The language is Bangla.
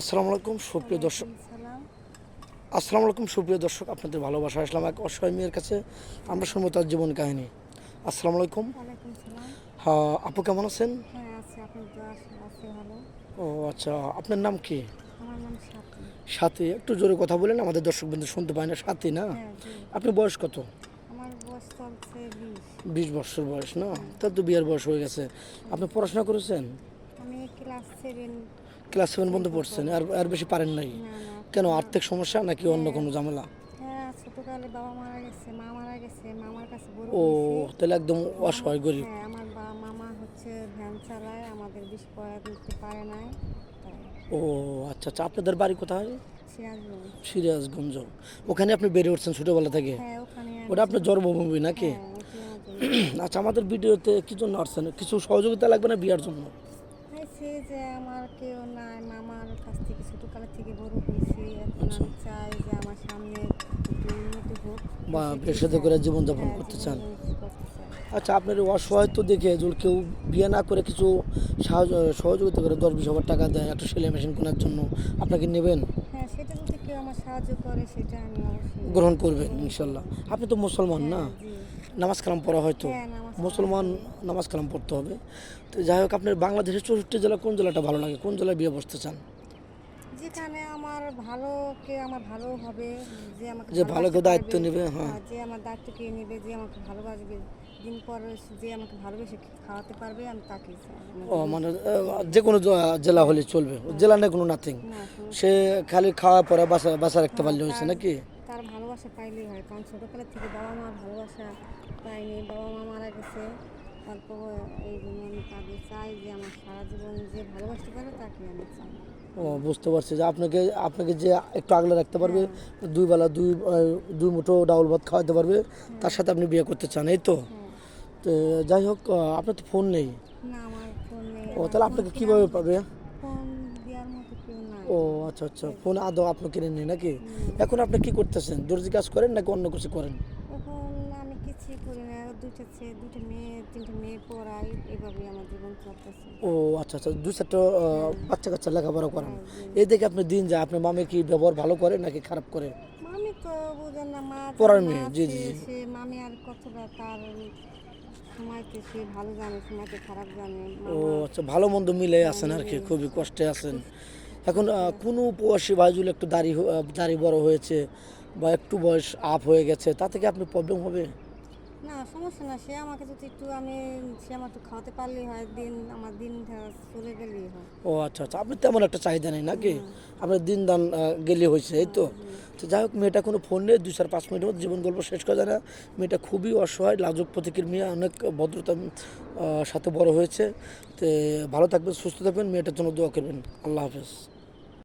আসসালামু আলাইকুম সুপ্রিয় দর্শক। সালাম আসসালামু আলাইকুম সুপ্রিয় দর্শক আপনাদের ভালোবাসা আসলাম এক অসহায় মেয়ের কাছে। আমরা শুনব তার জীবন কাহিনী। আসসালামু আলাইকুম। হ্যাঁ আপু কেমন আছেন? হ্যাঁ ও আচ্ছা আপনার নাম কি? সাথী। একটু জোরে কথা বলেন আমাদের দর্শক বিন্দু শুনতে পায় না সাথী না? হ্যাঁ আপনি বয়স কত? বিশ। বিশ বছর বয়স না? তার তো বিয়ের বয়স হয়ে গেছে। আপনি পড়াশোনা করেছেন? আমি ক্লাস সেভেন ক্লাস সেভেন পর্যন্ত পড়ছেন আর আর বেশি পারেন নাই। কেন আর্থিক সমস্যা নাকি অন্য কোনো ঝামেলা? হ্যাঁ ছোটকালে বাবা মারা গেছে মা মারা গেছে মামার কাছে ও তাহলে একদম অসহায় গরিব। হ্যাঁ আমার বাবা মামা হচ্ছে ভ্যান চালায় আমাদের বেশ পড়া দিতে পারে নাই ও আচ্ছা আচ্ছা আপনাদের বাড়ি কোথায়? সিরাজগঞ্জ। ওখানে আপনি বেড়ে উঠছেন ছোটোবেলা থেকে? হ্যাঁ ওটা আপনার জন্মভূমি নাকি? হ্যাঁ, আচ্ছা আমাদের ভিডিওতে কি জন্য আসছেন? কিছু সহযোগিতা লাগবে না বিয়ার জন্য? চাইছি যে আমার কেউ নাই মামার কাছ থেকে ছোটকালের থেকে বড় হয়েছি। এখন আচ্ছা। আমি চাই যে আমার সামনে একটু উন্নতি হোক। বা পেশাতে করে জীবনযাপন হ্যাঁ, করতে চান। আচ্ছা আপনার এই অসহায়ত্ব দেখে যদি কেউ বিয়ে না করে কিছু সাহায্য সহযোগিতা করে দশ বিশ হাজার টাকা দেয় একটা সেলাই মেশিন কেনার জন্য আপনাকে নেবেন? হ্যাঁ সেটা যদি কেউ আমার সাহায্য করে সেটা আমি অবশ্যই গ্রহণ করবেন ইনশাল্লাহ। আপনি তো মুসলমান না? জি। নামাজ কালাম পড়া হয়তো হ্যাঁ, মুসলমান নামাজ কালাম পড়তে হবে। তো যাই হোক আপনার বাংলাদেশের চৌষট্টি জেলা কোন জেলাটা ভালো লাগে? কোন জেলায় বিয়ে বসতে চান? যেখানে আমার ভালো কে আমার ভালো হবে যে আমাকে যে ভালো কেউ দায়িত্ব নেবে, হ্যাঁ। যে আমার দায়িত্ব কে নেবে যে আমাকে ভালোবাসবে দিন পর যে আমাকে ভালোবেসে খাওয়াতে পারবে আমি তাকে ও মানে যে কোনো জেলা হলে চলবে। জেলা নেই কোনো নাথিং সে খালি খাওয়া পরে বাসা বাসা রাখতে পারলে হয়েছে নাকি? ভালোবাসা পাইলেই হয় কারণ ছোটোকালের থেকে বাবা মার ভালোবাসা পাইনি বাবা মা মারা গেছে। তারপর এই জন্য আমি তাদের চাই যে আমার সারা জীবন যে ভালোবাসতে পারে তাকে আমি চাই। ও বুঝতে পারছি যে আপনাকে আপনাকে যে একটু আগলে রাখতে পারবে দুই বেলা দুই দুই মুঠো ডাউল ভাত খাওয়াতে পারবে তার সাথে আপনি বিয়ে করতে চান এই তো? হ্যাঁ। যাই হোক আপনার তো ফোন নেই। না আমার ফোন নেই। ও তাহলে আপনাকে কীভাবে পাবে ফোন দেওয়ার মতো কেউ নাই ও আচ্ছা আচ্ছা। ফোন আদৌ আপনি কিনে নেই নাকি? এখন আপনি কি করতেছেন? দর্জি কাজ করেন নাকি অন্য কিছু করেন? এখন আমি কিছুই করি না। দুইটা ছেলে দুটো মেয়ে তিনটে মেয়ে পড়াই এভাবেই আমার জীবন চলতেছে। ও আচ্ছা আচ্ছা। দুই চারটা বাচ্চা কাচ্চা লেখাপড়া করেন। হ্যাঁ, এই দেখে আপনি দিন যায়। আপনার মামে কি ব্যবহার ভালো করে নাকি খারাপ করে? মামি তো বুঝেন না মা পড়ার মেয়ে, জি, জি, মামি আর কতটা তার সময়কে সে ভালো জানে সময়কে খারাপ জানে ও আচ্ছা ভালো মন্দ মিলে আছেন আর কি খুবই কষ্টে আছেন। এখন কোন উপবাসী প্রবাসী ভাইজুল একটু দাড়ি দাড়ি বড় হয়েছে বা একটু বয়স আপ হয়ে গেছে তা থেকে আপনি প্রবলেম হবে? না সমস্যা না সে আমাকে যদি একটু আমি সে আমার একটু খাওয়াতে পারলেই হয় দিন আমার দিন চলে গেলেই হয়। ও আচ্ছা আচ্ছা আপনি তেমন একটা চাহিদা নেই নাকি? আপনার দিন দান গেলে হয়েছে এই তো? তো যাই হোক মেয়েটা কোনো ফোন নেই দুই চার পাঁচ মিনিটের মধ্যে জীবন গল্প শেষ করা যায় না। মেয়েটা খুবই অসহায় লাজক প্রতীকের মেয়ে অনেক ভদ্রতার সাথে বড় হয়েছে। তো ভালো থাকবেন সুস্থ থাকবেন মেয়েটার জন্য দোয়া করবেন। আল্লাহ হাফেজ।